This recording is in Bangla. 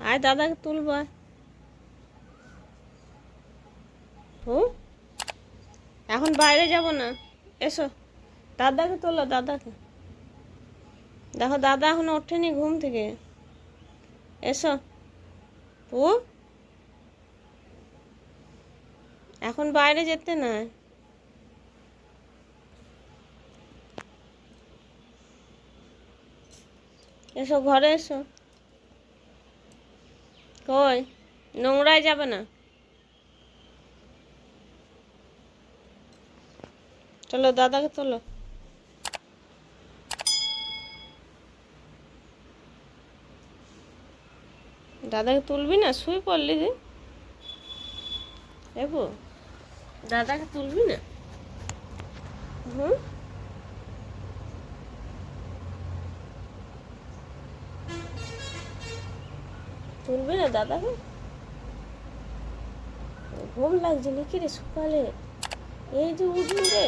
আয় দাদাকে তুলব। হুম এখন বাইরে যাব না। এসো। দাদাকে তোলো, দাদাকে। দেখো, দাদা এখন ওঠেনি ঘুম থেকে। এসো। ও এখন বাইরে যেতে না? এসো, ঘরে এসো। কই? নোংরায় যাবে না। চলো, দাদাকে তোলো। দাদাকে তুলবি না? শুয়ে পড়লি যে। এবো দাদাকে তুলবি না? হুম? তুলবি না দাদাকে ঘুম লাগছে নাকি রে সকালে? এই যে উঠলি রে।